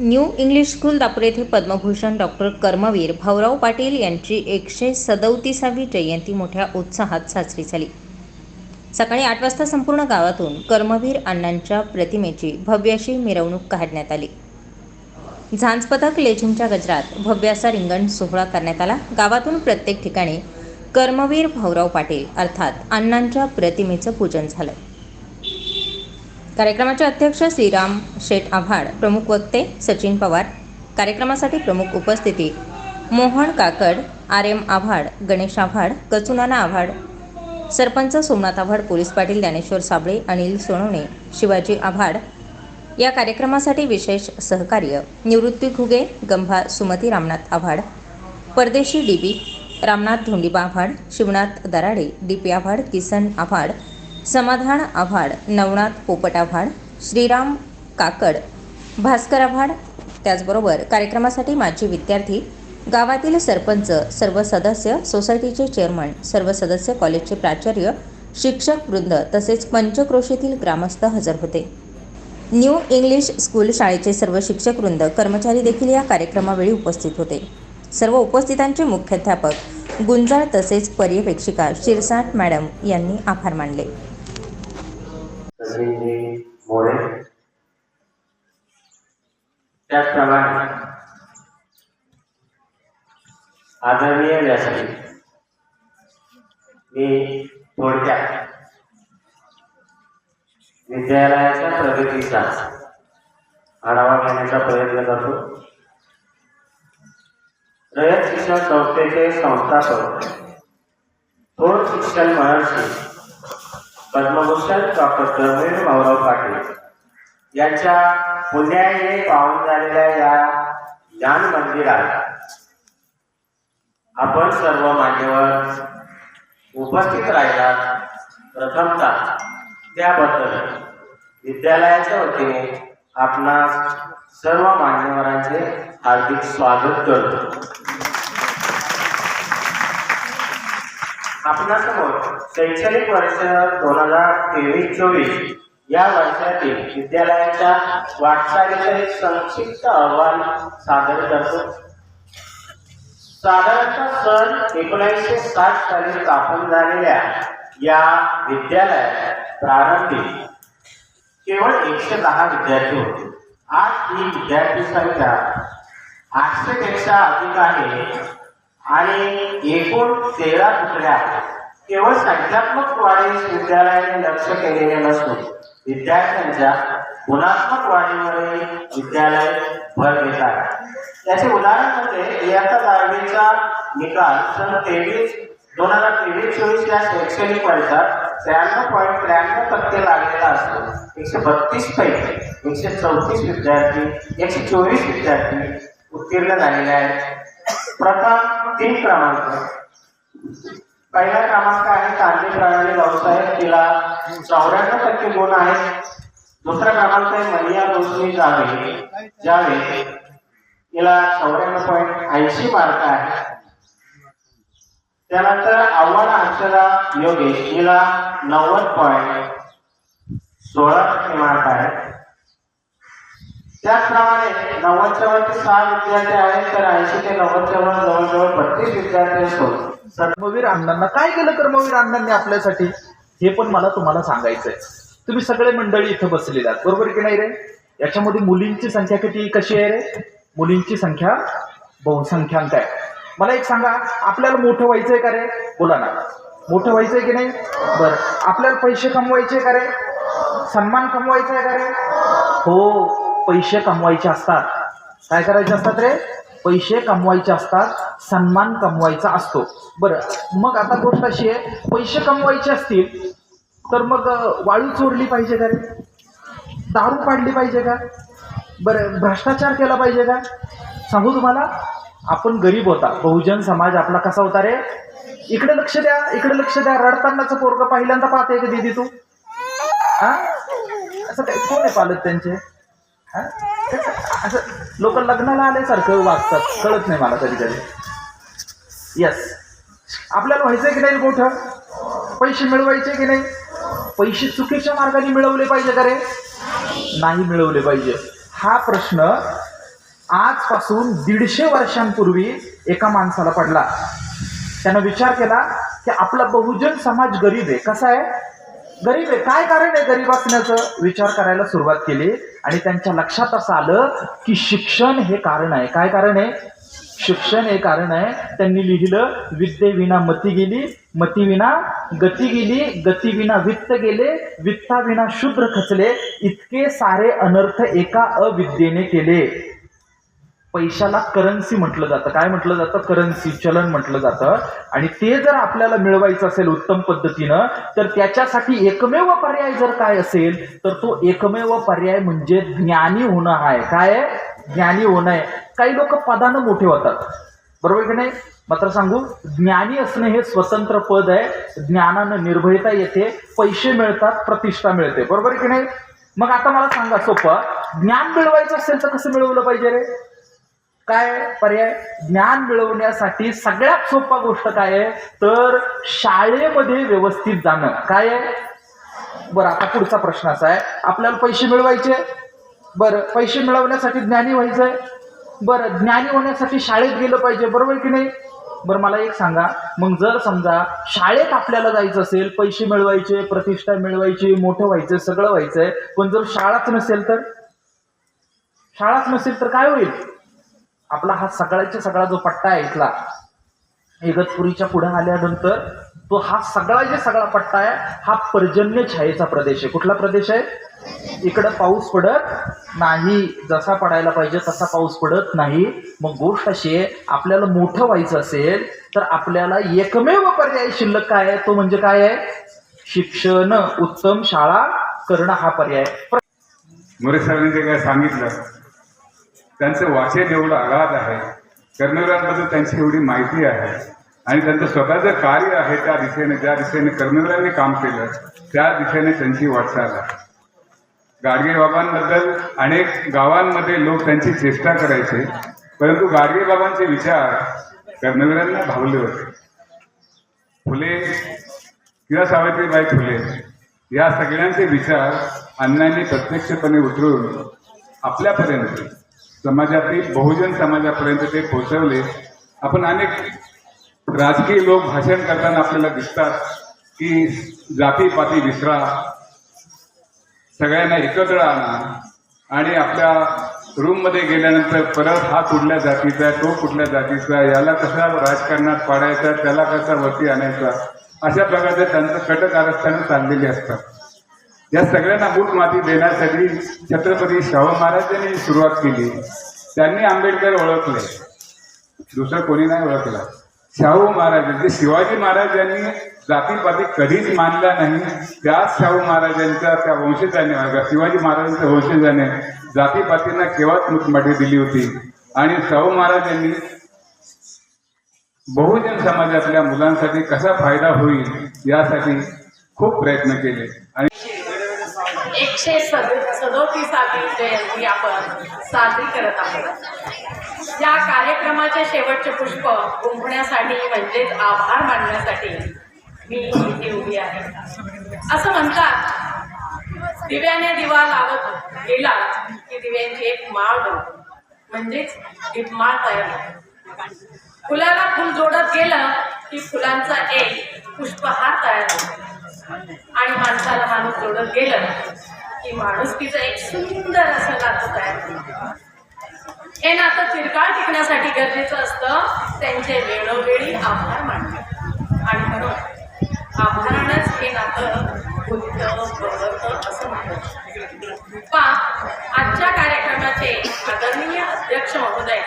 New English school Dapor येथे Padma Bhushan doctor Karmaveer Bhaurao Patil यांची एकशे सदोतीसावी जयंती मोठ्या उत्साहात साजरी झाली. सकाळी आठ वाजता संपूर्ण गावातून कर्मवीर अण्णांच्या प्रतिमेची भव्याशी मिरवणूक काढण्यात आली. झांज पथक लेझिमच्या गजरात भव्याचा रिंगण सोहळा करण्यात आला. गावातून प्रत्येक ठिकाणी कर्मवीर भाऊराव पाटील अर्थात अण्णांच्या प्रतिमेचं पूजन झालं. कार्यक्रमाचे अध्यक्ष श्रीराम शेठ आव्हाड प्रमुख वक्ते सचिन पवार. कार्यक्रमासाठी प्रमुख उपस्थिती Mohan Kakad R M Avhad Ganesh Avhad Kachunana Avhad sarpanch Somnath Avhad police Patil Dnyaneshwar Sable Anil Sonawane Shivaji Avhad. या कार्यक्रमासाठी विशेष सहकार्य निवृत्ती Ghuge गंभा Sumati Ramnath Avhad Pardeshi DB Ramnath Dhondiba Avhad Shivnath Darade D P Avhad Kisan Avhad Samadhan Avhad Navnath पोपट आव्हाड श्रीराम काकड भास्कर आव्हाड. त्याचबरोबर कार्यक्रमासाठी माजी विद्यार्थी गावातील सरपंच सर्व सदस्य सोसायटीचे चेअरमन सर्व सदस्य कॉलेजचे प्राचार्य शिक्षक वृंद तसेच पंचक्रोशीतील ग्रामस्थ हजर होते. न्यू इंग्लिश स्कूल शाळेचे सर्व शिक्षक वृंद कर्मचारी देखील या कार्यक्रमावेळी उपस्थित होते. सर्व उपस्थितांचे मुख्याध्यापक गुंजाळ तसेच पर्यवेक्षिका शिरसाट मॅडम यांनी आभार मानले. सचिनजी मोरे. त्याचप्रमाणे आदरणीय व्यासपीठ मी थोडक्यात विद्यालयाच्या प्रगतीचा आढावा घेण्याचा प्रयत्न करतो. रयत शिक्षण संस्थेचे संस्थापक थोर शिक्षण महर्षी पद्मभूषण डॉक्टर प्रवीण भाऊराव पाटील यांच्या पुण्याने पाहून झालेल्या या ज्ञान मंदिरात आपण सर्व मान्यवर उपस्थित राहिला. प्रथमता त्याबद्दल विद्यालयाच्या वतीने आपणास सर्व मान्यवरांचे हार्दिक स्वागत करतो. आपणासमोर शैक्षणिक वर्ष दोन हजार तेवीस चोवीस या वर्षातील विद्यालयाच्या वाटचालीचा एक संक्षिप्त अहवाल सादर करतो. साधारणतः सन एकोणीसशे साठ साली स्थापन झालेल्या या विद्यालयात प्रारंभी केवळ एकशे दहा विद्यार्थी होते. आज ही विद्यार्थी संख्या आठशे पेक्षा अधिक आहे. आणि एकूण तेरा तुकड्या केवळ संख्यात्मक वाढीस विद्यालयाने लक्ष केलेले नसून विद्यार्थ्यांच्या गुणात्मक वाढीवरही विद्यालय भर देत आहे. त्याचे उदाहरण म्हणजे इयत्ता दहावीचा निकाल सन तेवीस दोन हजार तेवीस चोवीस या शैक्षणिक वर्षात त्र्याण्णव पॉईंट त्र्याण्णव टक्के लागलेला असतो. एकशे बत्तीस पैकी एकशे चौतीस विद्यार्थी एकशे चोवीस विद्यार्थी उत्तीर्ण झालेले आहेत. प्रथम तीन क्रमांक. पहिला क्रमांक आहे कांदे प्रणाली भाऊसाहेब तिला चौऱ्याण्णव टक्के गुण आहेत. दुसरा क्रमांक आहे मनिया रोशनी जावे जावे तिला चौऱ्याण्णव पॉईंट ऐंशी मार्क आहे. त्यानंतर आव्हान अक्षरा योगेश हिला नव्वद पॉईंट सोळा टक्के मार्क आहे. त्याचप्रमाणे नव्वदच्या वर सहा विद्यार्थी आहेत तर ऐंशी ते नव्वदच्या वर जवळजवळ बत्तीस विद्यार्थी असतो. कर्मवीर अण्णांना काय केलं कर्मवीर अण्णांनी आपल्यासाठी? हे पण मला तुम्हाला सांगायचंय. तुम्ही सगळे मंडळी इथं बसलेले आहात. बरोबर की नाही रे? याच्यामध्ये मुलींची संख्या किती कशी आहे रे? मुलींची संख्या बहुसंख्यांक आहे. मला एक सांगा आपल्याला मोठं व्हायचंय का रे? बोला ना. मोठं व्हायचंय की नाही? बरं. आपल्याला पैसे कमवायचे का रे? सन्मान कमवायचा आहे का रे? हो. पैसे कमवायचे असतात. काय करायचे असतात रे? पैसे कमवायचे असतात सन्मान कमवायचा असतो. बरं मग आता गोष्ट अशी आहे पैसे कमवायचे असतील तर मग वाळू चोरली पाहिजे का रे? दारू पाडली पाहिजे का? बरं भ्रष्टाचार केला पाहिजे का? सांगू तुम्हाला आपण गरीब होता बहुजन समाज आपला कसा होता रे? इकडे लक्ष द्या इकडे लक्ष द्या रडतानाचं पोरग पहिल्यांदा पाहते का दिदी तू? हा असं काय कोण आहे पालक त्यांचे? असं लोक लग्नाला आल्यासारखं वागतात. कळत नाही मला कधी कधी येस आपल्याला व्हायचंय की नाही मोठं? पैसे मिळवायचे की नाही? पैसे चुकीच्या मार्गाने मिळवले पाहिजे का रे? नाही मिळवले पाहिजे. हा प्रश्न आजपासून दीडशे वर्षांपूर्वी एका माणसाला पडला. त्यानं विचार केला की आपला बहुजन समाज गरीब आहे. कसा आहे? गरीब आहे. काय कारण आहे गरीब असण्याचं? विचार करायला सुरुवात केली आणि त्यांच्या लक्षात असं आलं की शिक्षण हे कारण आहे. काय कारण आहे? शिक्षण हे कारण आहे. त्यांनी लिहिलं विद्येविना मती गेली मतीविना गती गेली गतीविना वित्त गेले वित्ताविना शुभ्र खचले इतके सारे अनर्थ एका अविद्येने केले. पैशाला करन्सी म्हटलं जातं. काय म्हटलं जातं? करन्सी चलन म्हटलं जातं. आणि ते जर आपल्याला मिळवायचं असेल उत्तम पद्धतीनं तर त्याच्यासाठी एकमेव पर्याय जर काय असेल तर तो एकमेव पर्याय म्हणजे ज्ञानी होणं आहे काय? ज्ञानी होणं आहे काही लोक पदानं मोठे होतात. बरोबर की नाही? मात्र सांगू ज्ञानी असणं हे स्वतंत्र पद आहे. ज्ञानानं निर्भयता येते. पैसे मिळतात प्रतिष्ठा मिळते. बरोबर की नाही? मग आता मला सांगा सोपं. ज्ञान मिळवायचं असेल तर कसं मिळवलं पाहिजे रे? काय पर्याय? ज्ञान मिळवण्यासाठी सगळ्यात सोपा गोष्ट काय आहे? तर शाळेमध्ये व्यवस्थित जाणं. काय आहे? बरं आता पुढचा प्रश्न असा आहे. आपल्याला पैसे मिळवायचे? बरं पैसे मिळवण्यासाठी ज्ञानी व्हायचंय? बरं ज्ञानी होण्यासाठी शाळेत गेलं पाहिजे बरोबर की नाही? बरं मला एक सांगा. मग जर समजा शाळेत आपल्याला जायचं असेल पैसे मिळवायचे प्रतिष्ठा मिळवायची मोठं व्हायचं सगळं व्हायचंय पण जर शाळाच नसेल तर? शाळाच नसेल तर काय होईल? आपला हा सगळ्याच्या सगळा जो पट्टा आहे इथला इगतपुरीच्या पुढे आल्यानंतर तो हा सगळा जे सगळा पट्टा आहे हा पर्जन्य छायेचा प्रदेश आहे. कुठला प्रदेश आहे? इकडं पाऊस पडत नाही. जसा पडायला पाहिजे तसा पाऊस पडत नाही. मग गोष्ट अशी आहे आपल्याला मोठं व्हायचं असेल तर आपल्याला एकमेव पर्याय शिल्लक काय आहे? तो म्हणजे काय आहे? शिक्षण उत्तम शाळा करणं हा पर्याय मोरे सरांनी जे काय सांगितलं त्यांचं वाचन एवढं आघात आहे. कर्मवीरांबद्दल त्यांची एवढी माहिती आहे. आणि त्यांचं स्वतःचं कार्य आहे त्या दिशेने ज्या दिशेने कर्मवीरांनी काम केलं त्या दिशेने त्यांची वाटचाल आहे. गाडगे बाबांबद्दल अनेक गावांमध्ये लोक त्यांची चेष्टा करायचे परंतु गाडगे बाबांचे विचार कर्मवीरांना भावले होते. फुले किंवा सावित्रीबाई फुले या सगळ्यांचे विचार अण्णांनी प्रत्यक्षपणे उतरून आपल्यापर्यंत समाजातील बहुजन समाजापर्यंत ते पोहोचवले. आपण अनेक राजकीय लोक भाषण करताना आपल्याला दिसतात की जातीपाती विसरा सगळ्यांना एकत्र आणा आणि आपल्या रूममध्ये गेल्यानंतर परत हा कुठल्या जातीचा आहे तो कुठल्या जातीचा आहे याला कसा राजकारणात पाडायचा त्याला कसा वरती आणायचा अशा प्रकारचे त्यांचं कटकारस्थानं चाललेली असतात. या सगळ्यांना बूट माती देण्यासाठी छत्रपती शाहू महाराजांनी सुरुवात केली. त्यांनी आंबेडकर ओळखले. दुसरं कोणी नाही ओळखलं. शाहू महाराज म्हणजे शिवाजी महाराजांनी जातीपाती कधीच मानला नाही. त्याच शाहू महाराजांच्या त्या वंशजाने शिवाजी महाराजांच्या वंशजाने जातीपातींना केव्हाच मुठमाठी दिली होती? आणि शाहू महाराजांनी बहुजन समाजातल्या मुलांसाठी कसा फायदा होईल यासाठी खूप प्रयत्न केले. आणि एकशे सद सदोतीसावी जयंती आपण साजरी करत आहोत. या कार्यक्रमाचे शेवटचे पुष्प गुंफण्यासाठी म्हणजेच आभार मानण्यासाठी मी इथे उभी आहे. असं म्हणतात दिव्याने दिवा लावत गेला की दिव्यांची एक माळ बनते म्हणजेच दीपमाळ तयार फुलाला फुल जोडत गेलं की फुलांचा एक पुष्पहार तयार होतो. आणि माणसाला माणूस जोडत गेलं की माणुसकीचं एक सुंदर असं नातं तयार होतं. हे नातं चिरकाळ टिकण्यासाठी गरजेचं असतं. त्यांचे वेळोवेळी आभार मानणे. आणि म्हणून आभारानंच हे नातं फुलतं बहरतं असं म्हणतात पा आजच्या कार्यक्रमाचे आदरणीय अध्यक्ष महोदय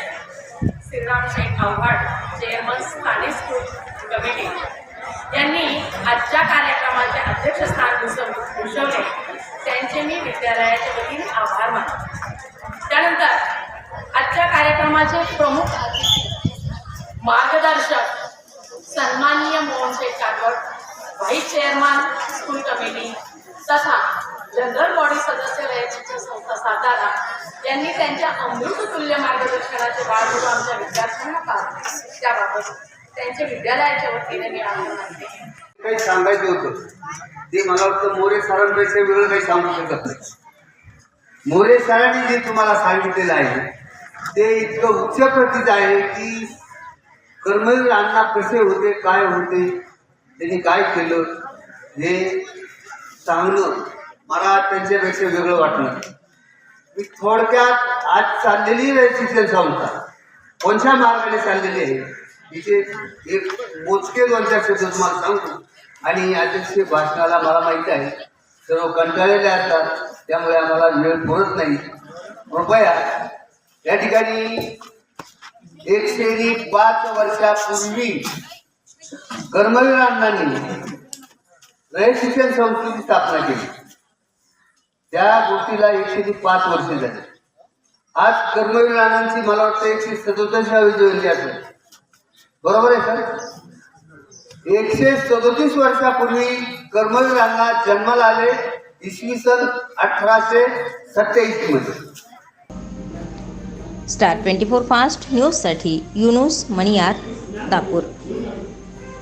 श्रीराम शेख आव्हाड चेअरमन स्थानिक स्कूल कमिटी यांनी आजच्या कार्यक्रमाचे अध्यक्षस्थान भूषवले. यांचे मी विद्यालयाच्या वतीने आभार मानतो. त्यानंतर आजच्या कार्यक्रमाचे प्रमुख अतिथी मार्गदर्शक सन्माननीय Mohanseth Kagad vice chairman school committee तथा जनरल बॉडी सदस्य वैयक्तिक संस्था सातारा यांनी त्यांच्या अमृततुल्य मार्गदर्शनाचे बाळगून आमच्या विद्यार्थ्यांना पाहतो त्याबाबत त्यांचे विद्यालयाच्या वतीने मी आभार मानते. काही सांगायचं होतं. ते मला वाटतं मोरे सरांपेक्षा वेगळं काही सांगू शकत नाही. मोरे सरांनी जे तुम्हाला सांगितलेलं आहे ते इतकं उच्च प्रतीचं आहे की कर्मवीर अण्णा कसे होते काय होते त्यांनी काय केलं हे सांगणं मला त्यांच्यापेक्षा वेगळं वाटलं. मी थोडक्यात आज चाललेली शिक्षण संस्था कोणत्या मार्गाने चाललेली आहे? तिचे एक मोजके दोन चार शब्द तुम्हाला सांगतो. आणि अध्यक्ष भाषणाला मला माहीत आहे. सर्व कंटाळलेले असतात. त्यामुळे आम्हाला वेळ पुरत नाही. कृपया या ठिकाणी एकशे पाच वर्षापूर्वी कर्मवीर अण्णांनी शिक्षण संस्थेची स्थापना केली. त्या गोष्टीला एकशे पाच वर्ष झाली. आज कर्मवीर अण्णांची मला वाटतं एकशे सदोतीसावी जयंती असेल. बरोबर आहे सर? एकशे सदोतीस वर्षापूर्वी कर्मवीरांना अण्णा जन्माला आले इसवी सन अठराशे सत्याऐंशी मध्ये. स्टार ट्वेंटी फोर फास्ट न्यूजसाठी युनुस मणियार दापूर.